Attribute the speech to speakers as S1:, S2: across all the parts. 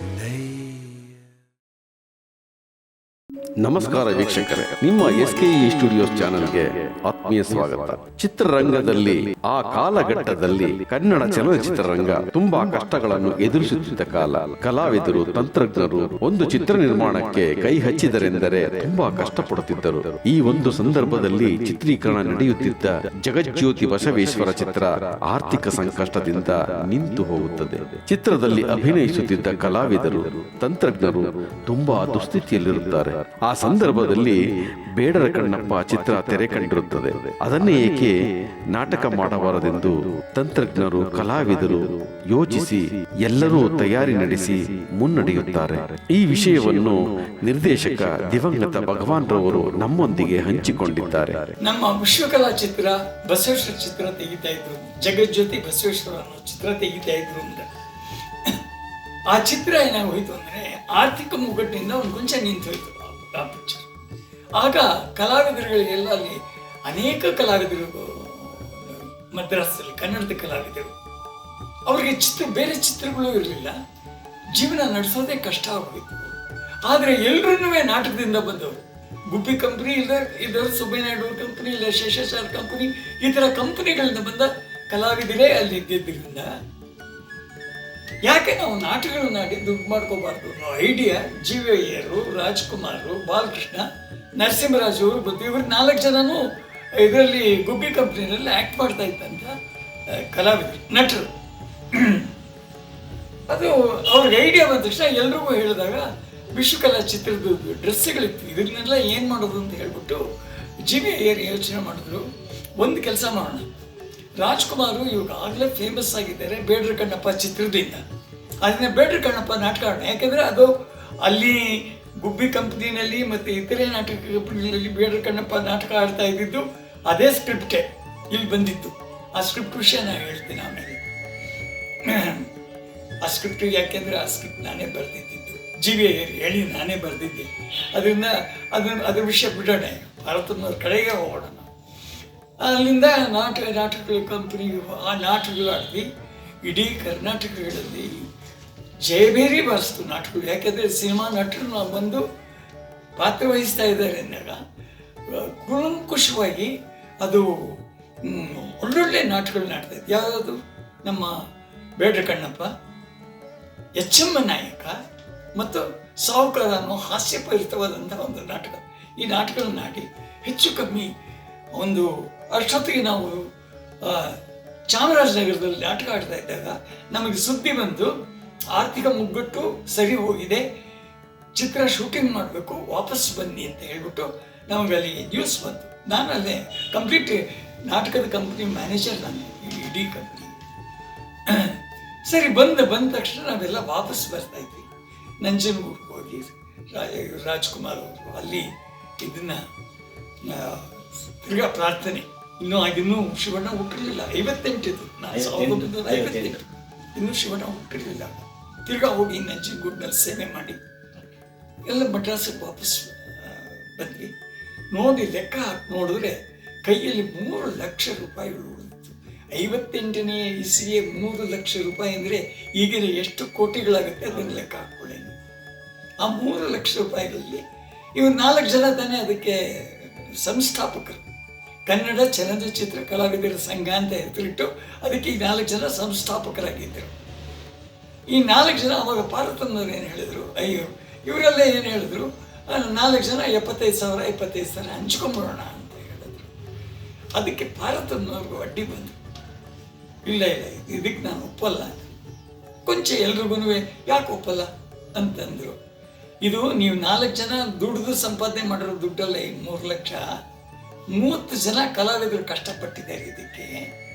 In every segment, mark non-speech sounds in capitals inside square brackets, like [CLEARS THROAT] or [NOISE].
S1: Nate. ನಮಸ್ಕಾರ ವೀಕ್ಷಕರೇ, ನಿಮ್ಮ ಎಸ್ ಕೆ ಇ ಸ್ಟುಡಿಯೋಸ್ ಚಾನೆಲ್ಗೆ ಆತ್ಮೀಯ ಸ್ವಾಗತ. ಚಿತ್ರರಂಗದಲ್ಲಿ, ಆ ಕಾಲಘಟ್ಟದಲ್ಲಿ ಕನ್ನಡ ಚಲನಚಿತ್ರರಂಗ ತುಂಬಾ ಕಷ್ಟಗಳನ್ನು ಎದುರಿಸುತ್ತಿದ್ದ ಕಾಲ. ಕಲಾವಿದರು, ತಂತ್ರಜ್ಞರು ಒಂದು ಚಿತ್ರ ನಿರ್ಮಾಣಕ್ಕೆ ಕೈ ಹಚ್ಚಿದರೆಂದರೆ ತುಂಬಾ ಕಷ್ಟಪಡುತ್ತಿದ್ದರು. ಈ ಒಂದು ಸಂದರ್ಭದಲ್ಲಿ ಚಿತ್ರೀಕರಣ ನಡೆಯುತ್ತಿದ್ದ ಜಗಜ್ಯೋತಿ ಬಸವೇಶ್ವರ ಚಿತ್ರ ಆರ್ಥಿಕ ಸಂಕಷ್ಟದಿಂದ ನಿಂತು ಹೋಗುತ್ತದೆ. ಚಿತ್ರದಲ್ಲಿ ಅಭಿನಯಿಸುತ್ತಿದ್ದ ಕಲಾವಿದರು, ತಂತ್ರಜ್ಞರು ತುಂಬಾ ದುಸ್ಥಿತಿಯಲ್ಲಿರುತ್ತಾರೆ. ಆ ಸಂದರ್ಭದಲ್ಲಿ ಬೇಡರ ಕಣ್ಣಪ್ಪ ಚಿತ್ರ ತೆರೆ ಕಂಡಿರುತ್ತದೆ. ಅದನ್ನೇ ಏಕೆ ನಾಟಕ ಮಾಡಬಾರದೆಂದು ತಂತ್ರಜ್ಞರು, ಕಲಾವಿದರು ಯೋಚಿಸಿ ಎಲ್ಲರೂ ತಯಾರಿ ನಡೆಸಿ ಮುನ್ನಡೆಯುತ್ತಾರೆ. ಈ ವಿಷಯವನ್ನು ನಿರ್ದೇಶಕ ದಿವಂಗತ ಭಗವಾನ್ ರವರು ನಮ್ಮೊಂದಿಗೆ ಹಂಚಿಕೊಂಡಿದ್ದಾರೆ.
S2: ನಮ್ಮ ವಿಶ್ವಕಲಾ ಚಿತ್ರ ಬಸವೇಶ್ವರ ಚಿತ್ರ ತೆಗಿತಾ ಇದ್ರು. ಜಗಜ್ಯೋತಿ ಬಸವೇಶ್ವರ ಚಿತ್ರ ತೆಗಿತಾ ಇದ್ರು ಆ ಚಿತ್ರ ಏನಾಗೋಯ್ತು ಅಂದ್ರೆ ಆರ್ಥಿಕ ಮುಗ್ಗಟ್ಟಿನಿಂದ ಒಂದು ಕೊಂಚ ನಿಂತು ಪಿಕ್ಚರ್ ಆಗ ಕಲಾವಿದರುಗಳಿಗೆಲ್ಲ ಅಲ್ಲಿ ಅನೇಕ ಕಲಾವಿದರು ಮದ್ರಾಸಲ್ಲಿ, ಕನ್ನಡದ ಕಲಾವಿದರು. ಅವರಿಗೆ ಚಿತ್ರ, ಬೇರೆ ಚಿತ್ರಗಳು ಇರಲಿಲ್ಲ. ಜೀವನ ನಡೆಸೋದೇ ಕಷ್ಟ ಆಗೋಯ್ತು ಆದರೆ ಎಲ್ಲರೂ ನಾಟಕದಿಂದ ಬಂದವರು. ಗುಬ್ಬಿ ಕಂಪನಿ ಇಲ್ಲ ಇದರ ಸುಬ್ಬಿನಾಯ್ಡು ಕಂಪನಿ ಇಲ್ಲ ಶೇಷಾಚಾರ್ ಕಂಪನಿ, ಈ ಥರ ಕಂಪನಿಗಳಿಂದ ಬಂದ ಕಲಾವಿದರೇ ಅಲ್ಲಿ ಇದ್ದಿದ್ದರಿಂದ ಯಾಕೆ ನಾವು ನಾಟಕಗಳನ್ನಾಡಿ ದುಡ್ಡು ಮಾಡ್ಕೋಬಾರ್ದು? Idea G V Rajkumar, Balakrishna, Narasimharaju ಅವರು ಬಂದು ಇವ್ರು ನಾಲ್ಕು ಜನನು ಇದರಲ್ಲಿ ಗುಬ್ಬಿ ಕಂಪ್ನಿನಲ್ಲಿ ಆ್ಯಕ್ಟ್ ಮಾಡ್ತಾ ಇದ್ದಂಥ ಕಲಾವಿದರು, ನಟರು. ಅದು ಅವ್ರಿಗೆ ಐಡಿಯಾ ಬಂದ ತಕ್ಷಣ ಎಲ್ರಿಗೂ ಹೇಳಿದಾಗ ವಿಶ್ವಕಲಾ ಚಿತ್ರದ ಡ್ರೆಸ್ಗಳಿತ್ತು ಇದನ್ನೆಲ್ಲ ಏನು ಮಾಡೋದು ಅಂತ ಹೇಳ್ಬಿಟ್ಟು ಜಿ ವಿ ಯೋಚನೆ ಮಾಡಿದ್ರು. ಒಂದು ಕೆಲಸ ಮಾಡೋಣ. ರಾಜ್ಕುಮಾರು ಆಗಲೇ ಫೇಮಸ್ ಆಗಿದ್ದಾರೆ ಬೇಡ್ರ ಕಣ್ಣಪ್ಪ ಚಿತ್ರದಿಂದ. ಅದನ್ನ ಬೇಡ್ರ ಕಣ್ಣಪ್ಪ ನಾಟಕ ಯಾಕಂದರೆ ಅದು ಅಲ್ಲಿ ಗುಬ್ಬಿ ಕಂಪ್ನಿನಲ್ಲಿ ಮತ್ತು ಇತರೆ ನಾಟಕ ಕಂಪ್ನಿಗಳಲ್ಲಿ ಬೇಡ್ರ ಕಣ್ಣಪ್ಪ ನಾಟಕ ಆಡ್ತಾ ಇದ್ದಿದ್ದು ಅದೇ ಸ್ಕ್ರಿಪ್ಟೇ ಇಲ್ಲಿ ಬಂದಿತ್ತು ಆ ಸ್ಕ್ರಿಪ್ಟ್ ವಿಷಯ ನಾನು ಹೇಳ್ತೀನಿ ಆಮೇಲೆ. ಆ ಸ್ಕ್ರಿಪ್ಟ್ ಯಾಕೆಂದ್ರೆ ಆ ಸ್ಕ್ರಿಪ್ಟ್ ನಾನೇ ಬರೆದಿದ್ದು ಜಿ ಹೇಳಿ ನಾನೇ ಬರೆದಿದ್ದೆ. ಅದರಿಂದ ಅದನ್ನ ಅದ್ರ ವಿಷಯ ಬಿಡೋಣ ಭಾರತದ ಕಡೆಗೆ ಹೋಗೋಣ ಅಲ್ಲಿಂದ ನಾಟಕ ನಾಟಕಗಳ ಕಂಪನಿ ಆ ನಾಟಕಗಳು ಆಡಿದ್ವಿ ಇಡೀ ಕರ್ನಾಟಕಗಳಲ್ಲಿ ಜಯಬೇರಿ ಬರೆಸ್ತು ನಾಟಕಗಳು. ಯಾಕೆಂದರೆ ಸಿನಿಮಾ ನಟರು ನಾವು ಬಂದು ಪಾತ್ರ ವಹಿಸ್ತಾ ಇದ್ದಾರೆ ಅಂದಾಗ ಕುಲಂಕುಷವಾಗಿ ಅದು ಒಳ್ಳೊಳ್ಳೆ ನಾಟಕಗಳು ನಾಡ್ತಾ ಇತ್ತು ಯಾವುದು ನಮ್ಮ ಬೇಡ್ರ ಕಣ್ಣಪ್ಪ ಎಚ್ಚಮ್ಮ ನಾಯಕ ಮತ್ತು ಸಾವುಕಾರ ಅನ್ನೋ ಹಾಸ್ಯಪರಿತವಾದಂಥ ಒಂದು ನಾಟಕ. ಈ ನಾಟಕಗಳನ್ನಾಡಿ ಹೆಚ್ಚು ಕಮ್ಮಿ ಒಂದು ಅಷ್ಟೊತ್ತಿಗೆ ನಾವು ಚಾಮರಾಜನಗರದಲ್ಲಿ ನಾಟಕ ಆಡ್ತಾ ಇದ್ದಾಗ ನಮಗೆ ಸುದ್ದಿ ಬಂದು ಆರ್ಥಿಕ ಮುಗ್ಗಟ್ಟು ಸರಿ ಹೋಗಿದೆ, ಚಿತ್ರ ಶೂಟಿಂಗ್ ಮಾಡಬೇಕು, ವಾಪಸ್ ಬನ್ನಿ ಅಂತ ಹೇಳ್ಬಿಟ್ಟು ನಮಗೆ ಅಲ್ಲಿ ನ್ಯೂಸ್ ಬಂತು. ನಾನು ಅಲ್ಲೇ ಕಂಪ್ಲೀಟ್ ನಾಟಕದ ಕಂಪ್ನಿ ಮ್ಯಾನೇಜರ್ ನಾನು ಇಡೀ ಕಂಪ್ನಿ [CLEARS THROAT] ಸರಿ, ಬಂದ ಬಂದ ತಕ್ಷಣ ನಾವೆಲ್ಲ ವಾಪಸ್ ಬರ್ತಾ ಇದ್ವಿ. ನಂಜನಗೂಡ್ಗೆ ಹೋಗಿ ರಾಜ, ರಾಜ್ಕುಮಾರ್ ಅವರು ಅಲ್ಲಿ ಇದನ್ನ ತಿರ್ಗಾ ಪ್ರಾರ್ಥನೆ. ಇನ್ನು ಆಗಿನ್ನೂ ಶಿವಣ್ಣ ಹುಟ್ಟಿರಲಿಲ್ಲ. ಐವತ್ತೆಂಟಿದು. ನಾನು ಸಾವಿರದ ಒಂಬೈನೂರ ಐವತ್ತೆಂಟು. ಇನ್ನೂ ಶಿವಣ್ಣ ಹುಟ್ಟಿರ್ಲಿಲ್ಲ. ತಿರ್ಗಾ ಹೋಗಿ ನಂಜನಗೂಡಿನಲ್ಲಿ ಸೇವೆ ಮಾಡಿ. ಎಲ್ಲ ಮಡ್ರಾಸಿಗೆ ವಾಪಸ್ ಬಂದ್ವಿ. ನೋಡಿ ಲೆಕ್ಕ ಹಾಕಿ ನೋಡಿದ್ರೆ ಕೈಯಲ್ಲಿ ಮೂರು ಲಕ್ಷ ರೂಪಾಯಿಗಳು ಉಳಿದಿತ್ತು. ಐವತ್ತೆಂಟನೇ ಇಸಿಗೆ ಮೂರು ಲಕ್ಷ ರೂಪಾಯಿ ಅಂದರೆ ಈಗಿನ ಎಷ್ಟು ಕೋಟಿಗಳಾಗುತ್ತೆ ಅದನ್ನು ಲೆಕ್ಕ ಹಾಕ್ಕೊಳ್ಳಿ. ಆ ಮೂರು ಲಕ್ಷ ರೂಪಾಯಿಗಳಲ್ಲಿ ಇವ್ರು ನಾಲ್ಕು ಜನ ತಾನೇ ಅದಕ್ಕೆ ಸಂಸ್ಥಾಪಕರು. ಕನ್ನಡ ಚಲನಚಿತ್ರ ಕಲಾವಿದರ ಸಂಘ ಅಂತ ಹೆಸರಿಟ್ಟು ಅದಕ್ಕೆ ಈ ನಾಲ್ಕು ಜನ ಸಂಸ್ಥಾಪಕರಾಗಿದ್ದರು. ಈ ನಾಲ್ಕು ಜನ ಅವಾಗ ಭಾರತದವ್ರು ಏನು ಹೇಳಿದರು? ಅಯ್ಯೋ, ಇವರೆಲ್ಲ ಏನು ಹೇಳಿದ್ರು? ನಾಲ್ಕು ಜನ ಎಪ್ಪತ್ತೈದು ಸಾವಿರ ಎಪ್ಪತ್ತೈದು ಸಾವಿರ ಹಂಚ್ಕೊಂಬಿಡೋಣ ಅಂತ ಹೇಳಿದ್ರು. ಅದಕ್ಕೆ ಭಾರತದವ್ರಿಗೂ ಅಡ್ಡಿ ಬಂತು. ಇಲ್ಲ ಇಲ್ಲ, ಇದಕ್ಕೆ ನಾನು ಒಪ್ಪಲ್ಲ. ಕೊಂಚ ಎಲ್ರಿಗೂ ಯಾಕೆ ಒಪ್ಪಲ್ಲ? ಅಂತಂದರು. ಇದು ನೀವು ನಾಲ್ಕು ಜನ ದುಡ್ದು ಸಂಪಾದನೆ ಮಾಡಿರೋ ದುಡ್ಡಲ್ಲ ಈ ಮೂರು ಲಕ್ಷ, ಮೂವತ್ತು ಜನ ಕಲಾವಿದರು ಕಷ್ಟಪಟ್ಟಿದ್ದಾರೆ ಇದಕ್ಕೆ.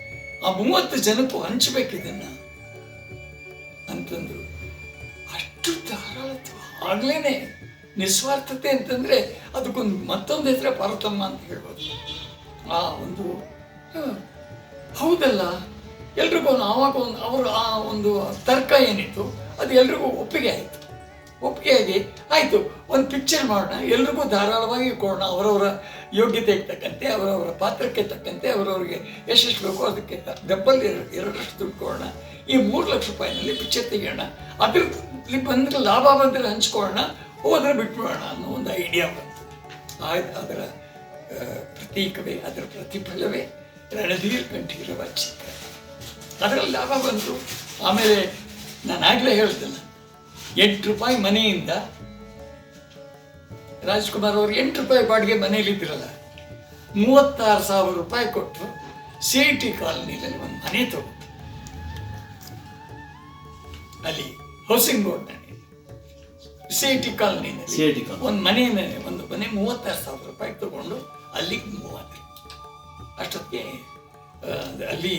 S2: ಆ ಮೂವತ್ತು ಜನಕ್ಕೂ ಹಂಚಬೇಕು ಇದನ್ನು. ಅಂತಂದ್ರು. ಅಷ್ಟು ಧಾರಾಳತ್ವ ಆಗ್ಲೇನೆ. ನಿಸ್ವಾರ್ಥತೆ ಅಂತಂದ್ರೆ ಅದಕ್ಕೊಂದು ಮತ್ತೊಂದು ಹೆಸರ ಪರತಮ್ಮ ಅಂತ ಹೇಳ್ಬೋದು. ಆ ಒಂದು ಹೌದಲ್ಲ? ಎಲ್ರಿಗೂ ಆವಾಗ ಒಂದು, ಅವರು ಆ ಒಂದು ತರ್ಕ ಏನಿತ್ತು, ಅದು ಎಲ್ರಿಗೂ ಒಪ್ಪಿಗೆ ಆಯಿತು. ಒಪ್ಪಿಗೆ ಆಗಿ ಆಯಿತು, ಒಂದು ಪಿಕ್ಚರ್ ಮಾಡೋಣ. ಎಲ್ರಿಗೂ ಧಾರಾಳವಾಗಿ ಕೊಡೋಣ. ಅವರವರ ಯೋಗ್ಯತೆಗೆ ತಕ್ಕಂತೆ ಅವರವರ ಪಾತ್ರಕ್ಕೆ ತಕ್ಕಂತೆ, ಅವರವರಿಗೆ ಎಷ್ಟೆಷ್ಟು ಬೇಕೋ ಅದಕ್ಕೆ ಡಬ್ಬಲ್ ಎರಡರಷ್ಟು ದುಡ್ಡು ಕೊಡೋಣ. ಈ ಮೂರು ಲಕ್ಷ ರೂಪಾಯಿನಲ್ಲಿ ಪಿಕ್ಚರ್ ತೆಗೆಯೋಣ. ಅದ್ರಲ್ಲಿ ಬಂದರೆ ಲಾಭ ಬಂದರೆ ಹಂಚ್ಕೊಳ್ಳೋಣ, ಹೋದ್ರೆ ಬಿಟ್ಬಿಡೋಣ ಅನ್ನೋ ಒಂದು ಐಡಿಯಾ ಬಂತು. ಆಯ್ತು, ಅದರ ಪ್ರತೀಕವೇ, ಅದರ ಪ್ರತಿಫಲವೇ ರಣಧೀರ್ ಕಂಠೀರವ ಚಿತ್ರ. ಅದರಲ್ಲಿ ಲಾಭ ಬಂತು. ಆಮೇಲೆ ನಾನು ಆಗಲೇ ಹೇಳ್ತೇನೆ. ಎಂಟು ರೂಪಾಯಿ ಮನೆಯಿಂದ ರಾಜ್ಕುಮಾರ್ ಅವರು ಎಂಟು ರೂಪಾಯಿ ಬಾಡಿಗೆ ಮನೆಯಲ್ಲಿದ್ರಲ್ಲ ಮೂವತ್ತಾರು ಸಾವಿರ ರೂಪಾಯಿ ಕೊಟ್ಟು ಸಿ ಐ ಟಿ ಕಾಲೋನಿಯಲ್ಲಿ ಒಂದು ಮನೆ ತಗೊಂಡು ಅಲ್ಲಿ ಹೌಸಿಂಗ್ ಬೋರ್ಡ್ನಲ್ಲಿ ಸಿ ಐ ಟಿ
S3: ಕಾಲೋನಿ.
S2: ಒಂದು ಮನೆಯನ್ನೇ ಒಂದು ಮನೆ ಮೂವತ್ತಾರು ಸಾವಿರ ರೂಪಾಯಿ ತಗೊಂಡು ಅಲ್ಲಿಗೆ ಮೂವ್ ಆದ್ರು ಅಷ್ಟೊತ್ತಿಗೆ ಅಲ್ಲಿ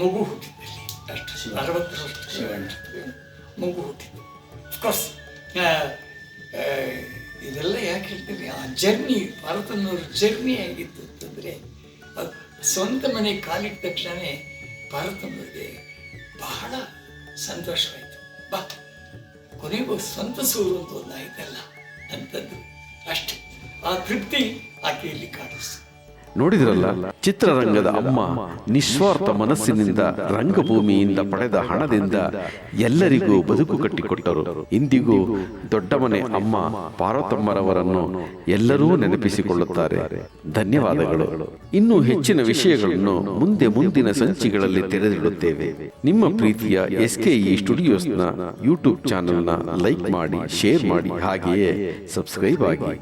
S2: ಮಗು ಹುಟ್ಟಿದ್ದಲ್ಲಿ. ಅಷ್ಟು ಅರವತ್ತು ವರ್ಷ ಮಗು ಹುಟ್ಟಿದ್ದು ಅಫ್ಕೋರ್ಸ್ ಇದೆಲ್ಲ ಯಾಕೆ ಹೇಳ್ತೀನಿ? ಆ ಜರ್ನಿ ಭಾರತನವ್ರ ಜರ್ನಿ ಆಗಿತ್ತು ಅಂತಂದರೆ ಸ್ವಂತ ಮನೆ ಕಾಲಿಟ್ಟ ತಕ್ಷಣವೇ ಭಾರತನವ್ರಿಗೆ ಬಹಳ ಸಂತೋಷವಾಯಿತು. ಬಾ, ಕೊನೆಗೂ ಸ್ವಂತ ಸೂರು ಅಂತ ಒಂದು ಆಯ್ತಲ್ಲ ಅಂತದ್ದು ಅಷ್ಟೇ. ಆ ತೃಪ್ತಿ ಆಕೆಯಲ್ಲಿ ಕಾಣಿಸ್ತು.
S1: ನೋಡಿದ್ರಲ್ಲ? ಚಿತ್ರರಂಗದ ಅಮ್ಮ ನಿಸ್ವಾರ್ಥ ಮನಸ್ಸಿನಿಂದ ರಂಗಭೂಮಿಯಿಂದ ಪಡೆದ ಹಣದಿಂದ ಎಲ್ಲರಿಗೂ ಬದುಕು ಕಟ್ಟಿಕೊಟ್ಟರು. ಇಂದಿಗೂ ದೊಡ್ಡ ಮನೆ ಅಮ್ಮ ಪಾರ್ವತಮ್ಮರವರನ್ನು ಎಲ್ಲರೂ ನೆನಪಿಸಿಕೊಳ್ಳುತ್ತಾರೆ. ಧನ್ಯವಾದಗಳು. ಇನ್ನೂ ಹೆಚ್ಚಿನ ವಿಷಯಗಳನ್ನು ಮುಂದೆ ಮುಂದಿನ ಸಂಚಿಗಳಲ್ಲಿ ತೆರೆದಿಡುತ್ತೇವೆ. ನಿಮ್ಮ ಪ್ರೀತಿಯ ಎಸ್ ಕೆ ಇ ಸ್ಟುಡಿಯೋಸ್ನ ಯೂಟ್ಯೂಬ್ ಚಾನೆಲ್ನ ಲೈಕ್ ಮಾಡಿ ಶೇರ್ ಮಾಡಿ ಹಾಗೆಯೇ ಸಬ್ಸ್ಕ್ರೈಬ್ ಆಗಿ.